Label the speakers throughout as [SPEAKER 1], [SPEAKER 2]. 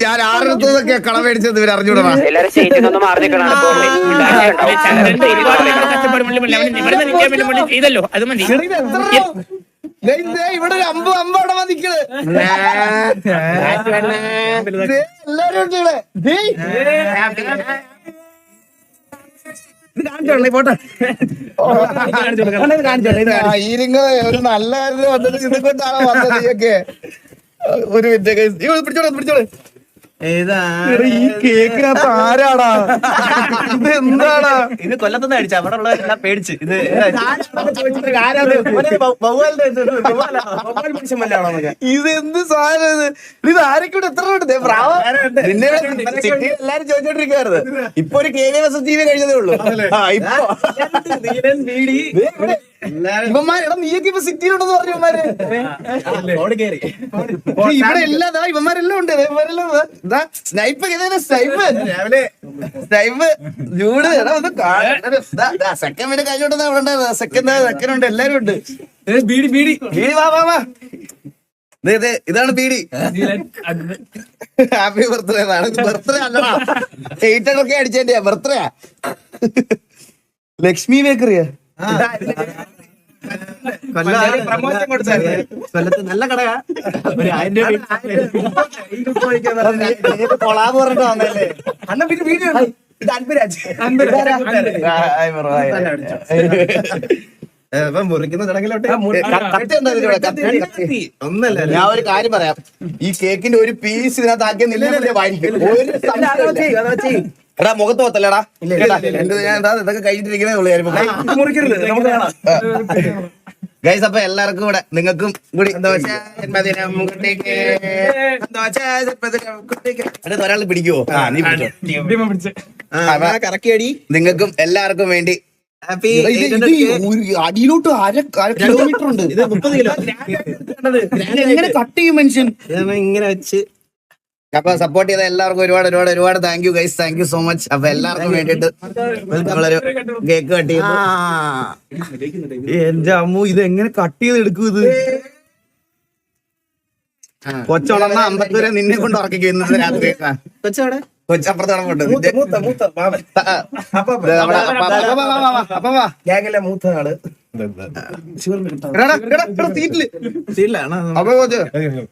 [SPEAKER 1] ഞാൻ ആരുടെ കടം മേടിച്ചത് ഇവർ അറിഞ്ഞൂടാ
[SPEAKER 2] എല്ലാരും സ്റ്റേറ്റിൽ നിന്ന് മാറി നിൽക്കണം
[SPEAKER 3] ചെയ്തല്ലോ അത് മതി
[SPEAKER 1] ഇവിടെ ഒരു അമ്പ് അമ്പവിടെ വന്നിക്കണ് ദേ, എല്ലാരും ഉണ്ട് ഇവിടെ ദേ. ആ, ഈ നിങ്ങൾ ഒരു നല്ല കാര്യത്തിന് വന്നിട്ട് ഇത് കൊണ്ടാണോ വന്നത് നീയൊക്കെ ഒരു മിനിറ്റ് പിടിച്ചോളൂ പിടിച്ചോളൂ ഈ കേക്കിനകത്ത് ആരാടാ? ഇത് എന്താടാ
[SPEAKER 4] ഇത് കൊല്ലത്തുനിന്ന് അടിച്ച അവിടെ ഉള്ള എല്ലാം പേടിച്ച്. ഇത്
[SPEAKER 1] ഇത് എന്ത് സാധനം ഇത്? ആരൊക്കെ എത്ര എല്ലാരും ചോദിച്ചോണ്ടിരിക്കുവായിരുന്നു. ഇപ്പൊ ഒരു K V S T V കഴിഞ്ഞതേ ഉള്ളൂ. ഇപ്പൊ നീയൊക്കെ ഇപ്പൊ സിറ്റിയിലുണ്ടെന്ന് പറഞ്ഞു ഇവന്മാര്. പക്ഷേ ഇവിടെ എല്ലാം ഇവന്മാരെല്ലാം ഉണ്ട് ഇവന്മാരെല്ലാം സ്നൈപ്പ് സ്നൈപ്പ്. രാവിലെ സ്നൈപ്പ് എടാ ഒന്ന് സെക്കൻഡ് മിനിറ്റ് കഴിഞ്ഞോണ്ടെന്ന് അവിടെ ഉണ്ടായിരുന്നു സെക്കൻഡ് സെക്കൻഡ് ഉണ്ട് എല്ലാരും ഉണ്ട്.
[SPEAKER 3] ബീഡി ബീഡി.
[SPEAKER 1] ബീഡി വാ വാ വാ. ദേ, ദേ, ഇതാണ് ബീഡി. ഹാപ്പി ബർത്ത്ഡേ എന്നാണ് ബർത്ത്ഡേ അല്ലടാ. എയ്റ്റ് ഒക്കെ അടിച്ചതിന്റെ ബർത്ത്ഡേ ലക്ഷ്മി ബേക്കറിയാ
[SPEAKER 4] കൊല്ലത്ത് നല്ല കടയാ. ഒരു ആയിരം രൂപ
[SPEAKER 1] കൊളാബ് പറഞ്ഞിട്ട് വന്നല്ലേ
[SPEAKER 4] പിന്നെ വീഡിയോ ഇത് അൻപരാജ്.
[SPEAKER 1] മുറിക്കുന്ന ചടങ്ങിലോട്ട്. ഒന്നല്ല ഞാൻ ഒരു കാര്യം പറയാം. ഈ കേക്കിന്റെ ഒരു പീസ് ഇതിനകത്ത് ആക്കിയ നിന്നെ വായിരിക്കും. ഒരു സംശയവുമില്ല. എടാ മുഖത്ത് പത്തല്ലടാ ഞാൻ എന്താ ഇതൊക്കെ കഴിഞ്ഞിട്ടിരിക്കുന്നേ ഉള്ളൂ ഗൈസ് അപ്പൊ എല്ലാവർക്കും ഇവിടെ നിങ്ങൾക്കും കൂടി ഒരാൾ പിടിക്കുവോ? ആ
[SPEAKER 4] കറക്കി അടി
[SPEAKER 1] നിങ്ങൾക്കും എല്ലാവർക്കും വേണ്ടി
[SPEAKER 4] ഹാപ്പി
[SPEAKER 1] അടിയിലോട്ട് അര അര കിലോമീറ്റർ ഉണ്ട്.
[SPEAKER 4] ഇത് മുപ്പത് കിലോ.
[SPEAKER 1] എങ്ങനെ കട്ട് ചെയ്യും മനുഷ്യൻ?
[SPEAKER 4] ഇങ്ങനെ വെച്ച്
[SPEAKER 1] അപ്പൊ സപ്പോർട്ട് ചെയ്ത എല്ലാവർക്കും ഒരുപാട് ഒരുപാട് ഒരുപാട് thank you guys thank you so much അപ്പൊ എല്ലാവർക്കും വേണ്ടിട്ട് നമ്മളൊരു കേക്ക് കട്ട് ചെയ്തു. എന്റെ അമ്മു ഇത് എങ്ങനെ കട്ട് ചെയ്ത് എടുക്കും ഇത്? കൊച്ചുളർന്ന അമ്പത്തൂരെ നിന്നെ കൊണ്ട് ഉറക്കിക്കും ഇന്നത്തെ രാത്രി. കൊച്ചോടെ കൊച്ചപ്പുറത്തോടെ കൊണ്ട്
[SPEAKER 4] മൂത്ത മൂത്ത
[SPEAKER 1] അപ്പ-
[SPEAKER 4] മൂത്ത
[SPEAKER 1] ആൾ.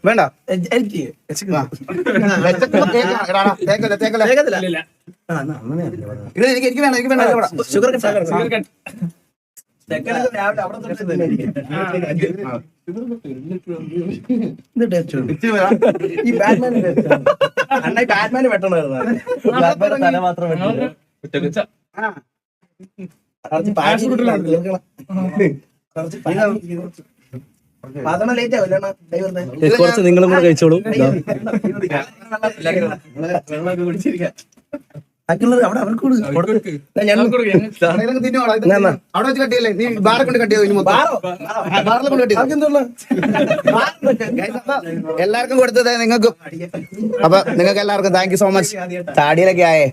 [SPEAKER 1] വേണ്ട.
[SPEAKER 4] എനിക്ക്.
[SPEAKER 1] എനിക്ക് എനിക്ക് വേണം എനിക്ക് വേണം. ഇത് വേണം.
[SPEAKER 4] ഷുഗർ. ഈ ബാറ്റ്മാൻ അണ്ണ ഈ ബാറ്റ്മാന് വെട്ടണമായിരുന്നു തല മാത്രം വെട്ടില്ല. കുറച്ച് പാടി തീർക്കണം. കുറച്ച് പാടി ലേറ്റ് ആവില്ല അണ്ണാ കൈ
[SPEAKER 5] കുറച്ച് നിങ്ങളും കൂടെ കഴിച്ചോളൂ.
[SPEAKER 4] ബാക്കിയുള്ളത് അവിടെ അവർക്ക്
[SPEAKER 1] അവിടെ വെച്ച് കട്ടിയല്ലേ നീ ബാറെ കൊണ്ട് കട്ടിയോ ഇനി കൊണ്ട് കട്ടിയോ? എല്ലാവർക്കും കൊടുത്തത് നിങ്ങൾക്കും. അപ്പൊ നിങ്ങൾക്ക് എല്ലാവർക്കും താങ്ക് യു സോ മച്ച് താടിയിലൊക്കെ ആയേ.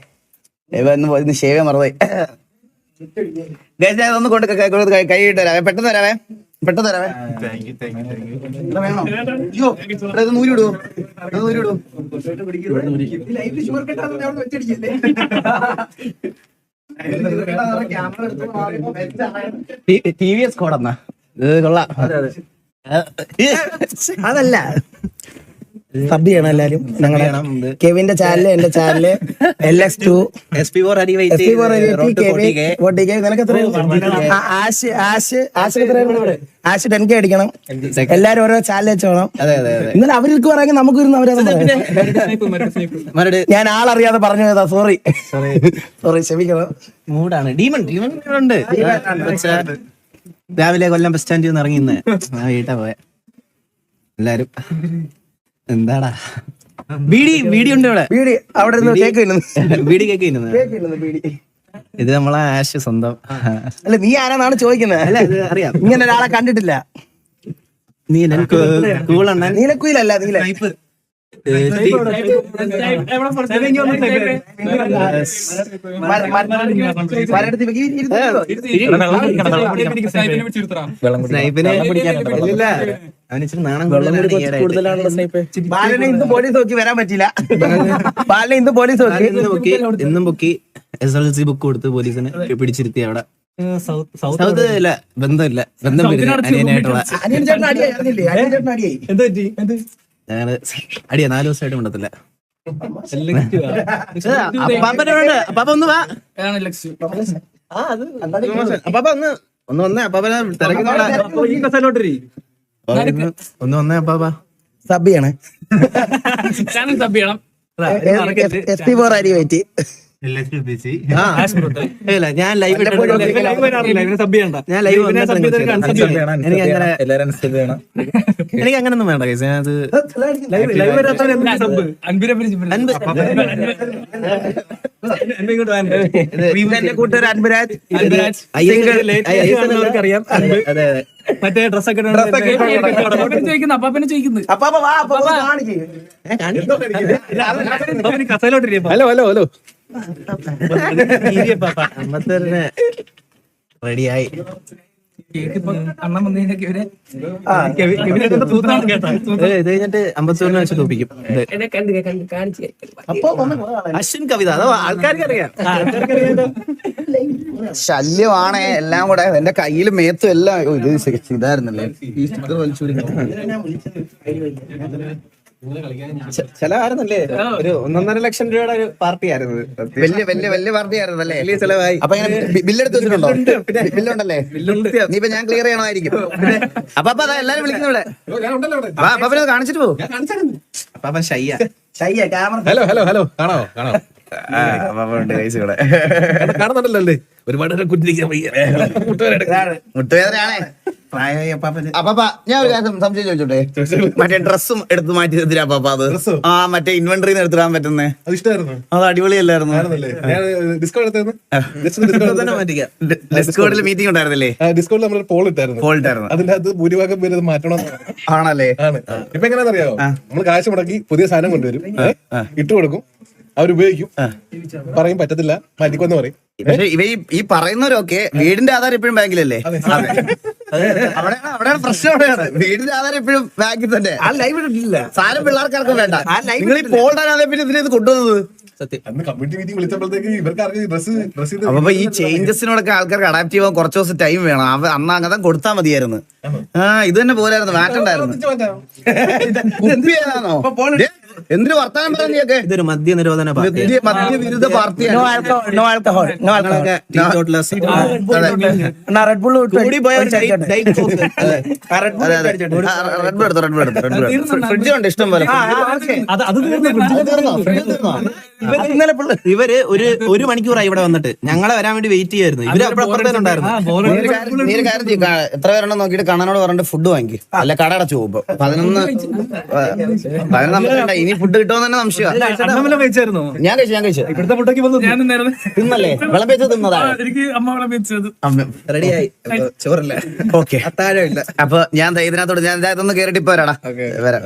[SPEAKER 1] ഇവ ഇന്ന് ഷേവ് മറന്നുപോയി. ഗൈസ് ഒന്ന് കൊണ്ട് കൈ ഇട്ട് തരാവേ. പെട്ടെന്ന് തരാവേ. പെട്ടെന്ന് തരാവേ. അയ്യോ ഇത് വിടുവോ ഇത്
[SPEAKER 4] വെച്ചടിക്കല്ലേ
[SPEAKER 1] ടി വി എസ് ഇത് കൊള്ളാം.
[SPEAKER 4] അതല്ല. സബ് ചെയ്യണം എല്ലാരും. ഞങ്ങളുടെ കെവിന്റെ ചാനൽ എന്റെ channel L X two
[SPEAKER 5] S P four അരി
[SPEAKER 4] എസ് പി ഫോർ നിനക്ക് എത്ര ആ, ആഷ് ആഷ് ആഷ് എത്രയാണ് ആഷ് ടെൻ കെ അടിക്കണം. എല്ലാരും ഓരോ ചാനൽ വെച്ച് വേണം
[SPEAKER 1] അതെ അതെ അതെ.
[SPEAKER 4] ഇന്നലെ അവർക്ക് പറയാൻ നമുക്ക് ഇരുന്ന് അവരെ ഞാൻ ആളറിയാതെ പറഞ്ഞു പോയതാ സോറി സോറി ക്ഷമിക്കണം.
[SPEAKER 5] മൂടാണ് ഡീമൺ ഡീമൺ ഉണ്ട്. രാവിലെ കൊല്ലം ബസ് സ്റ്റാൻഡിൽ നിന്ന് ഇറങ്ങി ഇന്ന്. വീട്ടാ പോയ. എല്ലാരും. എന്താടാ? ബീഡി ബീഡി ഉണ്ട് ഇവിടെ?
[SPEAKER 4] ബീഡി അവിടെ ഇരുന്ന് കേക്ക് തിന്നുന്നു.
[SPEAKER 5] ബീഡി കേക്ക് തിന്നുന്നത്
[SPEAKER 4] കേക്ക് തിന്നുന്നു ബീഡി.
[SPEAKER 5] ഇത് നമ്മളെ ആഷ് സ്വന്തം.
[SPEAKER 4] അല്ല നീ ആരാന്നാണ് ചോദിക്കുന്നത്
[SPEAKER 5] അല്ല ഇത് അറിയാം.
[SPEAKER 4] ഇങ്ങനെ ഒരാളെ കണ്ടിട്ടില്ല.
[SPEAKER 5] നീ കൂളണ്ണൻ.
[SPEAKER 4] നീലക്കുയിലല്ല നീല. വരാൻ പറ്റില്ല ബാലനെ ഇന്ന് പോലീസ് നോക്കി
[SPEAKER 5] ഇന്ന് പൊക്കി ഇന്നും പൊക്കി എസ് എൽ സി ബുക്ക് കൊടുത്ത് പോലീസിനെ പിടിച്ചിരുത്തി അവിടെ സൗത്ത് ഇല്ല ബന്ധമില്ല ബന്ധം വരുന്നത് അനിയനായിട്ടുള്ള ഞങ്ങൾ അടിയാ നാല് ദിവസമായിട്ട് മിണ്ടത്തില്ല. അപ്പാപ്പ ഒന്ന് വാ. അപ്പാപ്പ ഒന്ന് ഒന്ന് വന്നേ. അപ്പാപ്പനെ ഒന്ന് വന്നേ അപ്പാപ്പ
[SPEAKER 4] സബ് ചെയ്യണേ.
[SPEAKER 3] ചാനൽ സബ് ചെയ്യണം.
[SPEAKER 4] എസ് പി ഫോർ അരി
[SPEAKER 5] ഇല്ല ഞാൻ ലൈവ് എനിക്ക് അങ്ങനെ എനിക്ക് അങ്ങനെ ഒന്നും വേണ്ട കേസ്
[SPEAKER 4] കൂട്ടുകാർ അൻപരാജ്
[SPEAKER 5] അറിയാം. അതെ അതെ
[SPEAKER 6] മറ്റേ ഡ്രസ്സൊക്കെ
[SPEAKER 3] ചോദിക്കുന്നു അപ്പാപ്പനെ ചോദിക്കുന്നു.
[SPEAKER 4] അപ്പൊ വാ അപ്പൊ കാണിക്കേ.
[SPEAKER 6] കസയിലോട്ടിരിക്കും
[SPEAKER 5] ഹലോ ഹലോ ഹലോ. റെഡിയായി
[SPEAKER 3] അണ്ണൻ വന്നതിനൊക്കെ ഇവരെ
[SPEAKER 5] ഇത് കഴിഞ്ഞിട്ട് അമ്പത്തൂരിനെ വെച്ച് തോപ്പിക്കും. ഇത്.
[SPEAKER 3] എന്നെ കണ്ട് കണ്ട് കാണിച്ച്
[SPEAKER 5] അശ്വിൻ കവിത അതോ ആൾക്കാർക്ക് അറിയാം?
[SPEAKER 1] ശല്യമാണേ എല്ലാം കൂടെ. എന്റെ കയ്യിലും മേത്തും എല്ലാം. ഇത് ഇതായിരുന്നല്ലേ? ഈ സ്റ്റിക്കർ
[SPEAKER 5] ചെലവായിരുന്നല്ലേ ഒരു ഒന്നൊന്നര ലക്ഷം രൂപയുടെ ഒരു പാർട്ടി ആയിരുന്നു.
[SPEAKER 1] വലിയ വലിയ വലിയ പാർട്ടി ആയിരുന്നു അല്ലേ
[SPEAKER 5] വലിയ ചെലവായി.
[SPEAKER 1] അപ്പൊ ബില്ലെടുത്ത് വെച്ചിട്ടുണ്ടോ? ബില്ലുണ്ടല്ലേ? നീ ഇപ്പൊ ഞാൻ ക്ലിയർ ചെയ്യണമായിരിക്കും. അപ്പൊ അപ്പൊ അതാ എല്ലാരും വിളിക്കുന്നു ഇവിടെ. അപ്പൊ പിന്നെ കാണിച്ചിട്ട് പോകും
[SPEAKER 5] അപ്പൊ ഷയ്യ
[SPEAKER 4] ശയ്യ. Camera
[SPEAKER 6] hello hello hello. കാണോ കാണോ
[SPEAKER 1] ഇവിടെ.
[SPEAKER 6] കാണുന്നുണ്ടല്ലോ അല്ലേ? ഒരുപാട് നേരം വയ്യ
[SPEAKER 1] മുട്ടുവേദനയാണേ അപ്പാപ്പ ഞാൻ ഒരു കാര്യം സംശയം ചോദിച്ചോട്ടെ? മറ്റേ ഡ്രസ്സും എടുത്ത് മാറ്റി തരാ അപ്പാപ്പ അത് ആ മറ്റേ ഇൻവെന്ററിന്ന് എടുത്തിടാൻ പറ്റുന്നേ.
[SPEAKER 6] അത് ഇഷ്ടമായിരുന്നു
[SPEAKER 1] അത് അടിപൊളിയല്ലായിരുന്നു.
[SPEAKER 6] ആയിരുന്നല്ലേ? ഞാൻ ഡിസ്കൗണ്ട് എടുത്തായിരുന്നു?
[SPEAKER 5] മാറ്റിക്കാം.
[SPEAKER 1] ഡിസ്കോഡിൽ മീറ്റിംഗ് ഉണ്ടായിരുന്നില്ലേ?
[SPEAKER 6] ഡിസ്കൗണ്ട് നമ്മൾ പോൾ ഇട്ടായിരുന്നു.
[SPEAKER 1] പോൾ ഇട്ടായിരുന്നു.
[SPEAKER 6] അതിന്റെ അത് ഭൂരിഭാഗം പേര് അത് മാറ്റണം
[SPEAKER 1] ആണല്ലേ?
[SPEAKER 6] ആണ്. ഇപ്പൊ എങ്ങനെയാണെന്ന് അറിയാമോ നമ്മൾ കാശ് മുടക്കി പുതിയ സാധനം കൊണ്ടുവരും. ഏ? ഇട്ട് കൊടുക്കും. അവരുപയോഗിക്കും പറയും പറ്റത്തില്ല. മാറ്റിക്കൊന്ന് പറയും.
[SPEAKER 1] പക്ഷെ ഇവ ഈ- ഈ പറയുന്നവരൊക്കെ വീടിന്റെ ആധാരം എപ്പോഴും ബാങ്കിലല്ലേ? അവിടെയാണ് അവിടെയാണ് പ്രശ്നം അവിടെയാണ്. വീടിന്റെ ആധാരം എപ്പോഴും ബാങ്കിൽ തന്നെ.
[SPEAKER 4] ആ ലൈവ് ഇട്ടിട്ടില്ല.
[SPEAKER 1] സാധനം പിള്ളേർക്കാർക്കും വേണ്ട.
[SPEAKER 4] ആ live
[SPEAKER 1] നിങ്ങൾ ഈ പോൾഡാണ് പിന്നെ ഇതിനെ ഇത് കൊണ്ടുവന്നത് അപ്പൊ ഈ ചേഞ്ചസിനോടൊക്കെ ആൾക്കാർക്ക് അഡാപ്റ്റ് ചെയ്യാൻ കുറച്ച് ദിവസം ടൈം വേണം. അവ അന്ന് അങ്ങനെ കൊടുത്താൽ മതിയായിരുന്നു. ആ ഇത് തന്നെ പോലായിരുന്നു മാറ്റണ്ടായിരുന്നു. എന്തിനു വർത്താനം പറഞ്ഞൊക്കെ
[SPEAKER 5] ഇതൊരു മദ്യ നിരോധന പാർട്ടി
[SPEAKER 1] മദ്യവിരുദ്ധ
[SPEAKER 4] നോ
[SPEAKER 1] പാർട്ടിയാണ്
[SPEAKER 4] alcohol no alcohol no alcohol
[SPEAKER 1] fridge ഉണ്ട് ഇഷ്ടം പോലെ.
[SPEAKER 4] ഇന്നലെ
[SPEAKER 5] ഇവർ ഒരു ഒരു മണിക്കൂറായി ഇവിടെ വന്നിട്ട്. ഞങ്ങളെ വരാൻ വേണ്ടി വെയിറ്റ് ചെയ്യായിരുന്നു. ഇവർ
[SPEAKER 1] നീ ഒരു കാര്യം- നീ. കാ- എത്ര പേരുണ്ടോ നോക്കിയിട്ട് കണ്ണനോട് പറഞ്ഞിട്ട് ഫുഡ് വാങ്ങി അല്ല കട അടച്ചു പോകുമ്പോ പതിനൊന്ന് പതിനൊന്ന്. ഇനി ഫുഡ് കിട്ടുമെന്ന് തന്നെ
[SPEAKER 6] സംശയമാണ്
[SPEAKER 1] ഞാൻ കഴിച്ചു ഞാൻ കഴിച്ചു.
[SPEAKER 6] ഇവിടുത്തെ ഫുഡൊക്കെ വന്നു.
[SPEAKER 3] ഞാൻ നേരം
[SPEAKER 1] തിന്നല്ലേ? വെള്ളം വെച്ച് തിന്നതാണ്
[SPEAKER 3] എനിക്ക് അമ്മ
[SPEAKER 5] റെഡിയായി. ചോറില്ല.
[SPEAKER 1] ഓക്കെ.
[SPEAKER 5] അത്താഴമില്ല.
[SPEAKER 1] അപ്പൊ ഞാൻ ദേ ഇതിനകത്തോട് ഞാൻ ദേ ഇതൊന്ന് കേറിട്ട് ഇപ്പൊ വരാടാ. വരാം.